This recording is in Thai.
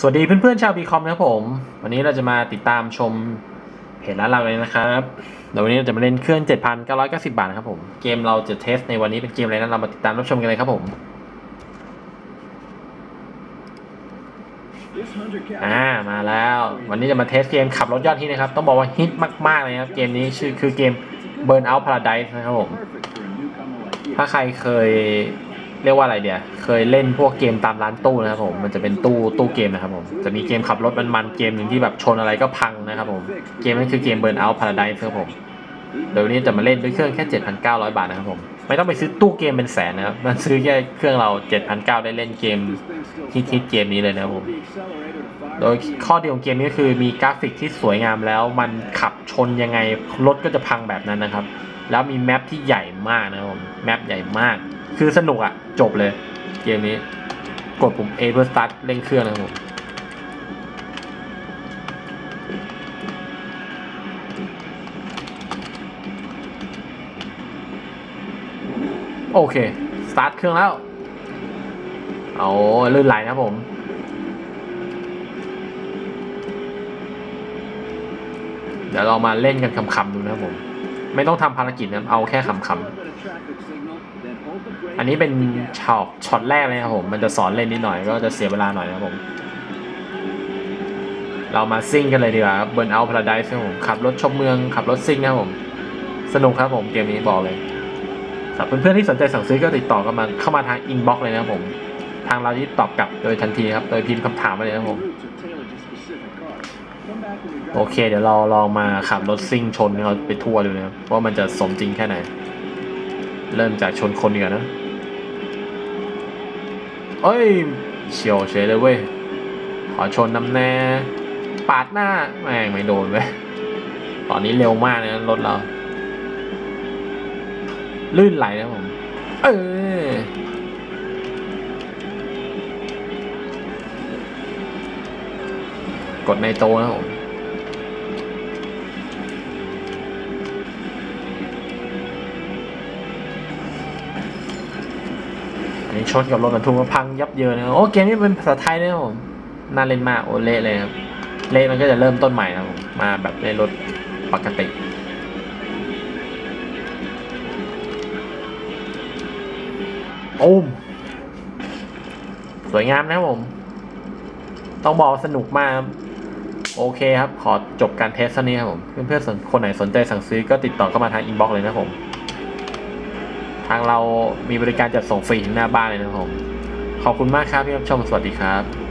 สวัสดีเพื่อนๆชาวบีคอมนะครับผม วันนี้เราจะมาติดตามชมเพจร้านเราเลยนะครับเดี๋ยววันนี้เราจะมาเล่นเครื่อง 7,990 บาทนะครับผม เกมเราจะเทสในวันนี้เป็นเกมอะไรนั้นเรามาติดตามรับชมกันเลยครับผมอ่ามาแล้ว วันนี้จะมาเทสเกมขับรถยอดฮิตนะครับ ต้องบอกว่าฮิตมากๆเลยครับ เกมนี้ชื่อคือเกม Burn Out Paradise นะครับผม ถ้าใครเคย เรียกว่าอะไรเดียเคยเล่นพวกเกมตามร้านตู้นะครับผม มันจะเป็นตู้ตู้เกมนะครับผม จะมีเกมขับรถมันๆเกมหนึ่งที่แบบชนอะไรก็พังนะครับผม เกมนั้นคือเกม Burn Out Paradise ครับผมเดี๋ยวันนี้จะมาเล่นด้วยเครื่องแค่ 7,900 บาทนะครับผม ไม่ต้องไปซื้อตู้เกมเป็นแสนนะครับมันซื้อแค่เครื่องเรา 7,900 ได้เล่นเกมฮิตๆเกมนี้เลยนะครับผม โดยข้อดีของเกมนี้ก็คือมีกราฟิกที่สวยงามแล้ว มันขับชนยังไงรถก็จะพังแบบนั้นนะครับ แล้วมีแมปที่ใหญ่มากนะครับผม แมปใหญ่มาก คือสนุกอะจบเลย เกมนี้ กดปุ่ม A เพื่อ start เล่นเครื่องนะครับผมโอเค สตาร์ทเครื่องแล้ว เอาลื่นไหลนะผม เดี๋ยวเรามาเล่นกันคำๆดูนะครับผม ไม่ต้องทำภารกิจนะ เอาแค่คำๆ อันนี้เป็นช็อตช็อตแรกเลยนะครับผม มันจะสอนเล่นนิดหน่อยก็จะเสียเวลาหน่อยนะครับผม เรามาซิ่งกันเลยดีกว่าครับเบิร์นเอาพาราไดส์ครับผม ขับรถชมเมือง ขับรถซิ่งนะครับผม สนุกครับผมเกมนี้บอกเลยสำหรับเพื่อนๆที่สนใจสั่งซื้อก็ติดต่อกันมาเข้ามาทางอินบ็อกซ์เลยนะครับผม ทางเราที่ตอบกลับโดยทันทีครับ โดยพิมพ์คำถามมาเลยนะครับผม โอเค เดี๋ยวเราลองมาขับรถซิ่งชนเขาไปทั่วดูนะครับว่ามันจะสมจริงแค่ไหน เริ่มจากชนคนดีกว่านะ เอ้ยเฉียวเฉยเลยเว้ย ขอชนน้ำแน่ ปาดหน้า แม่งไม่โดนเว้ย ตอนนี้เร็วมากเลยนะรถเรา ลื่นไหลนะผม เออกดในโตนะผม นี้ชนกับรถบรรทุกพังยับเยินนะครับโอ้เกมนี้เป็นภาษาไทยนะครับผมน่าเล่นมากโอเละเลยครับเละมันก็จะเริ่มต้นใหม่นะผมมาแบบในรถปกติโอ้มสวยงามนะผม ต้องบอกสนุกมากโอเคครับ ขอจบการเทสเท่านี้ครับผม เพื่อนๆคนไหนสนใจสั่งซื้อก็ติดต่อเข้ามาทางอินบ็อกซ์เลยนะผม ทางเรามีบริการจัดส่งฟรีหน้าบ้านเลยนะครับผม ขอบคุณมากครับที่รับชม สวัสดีครับ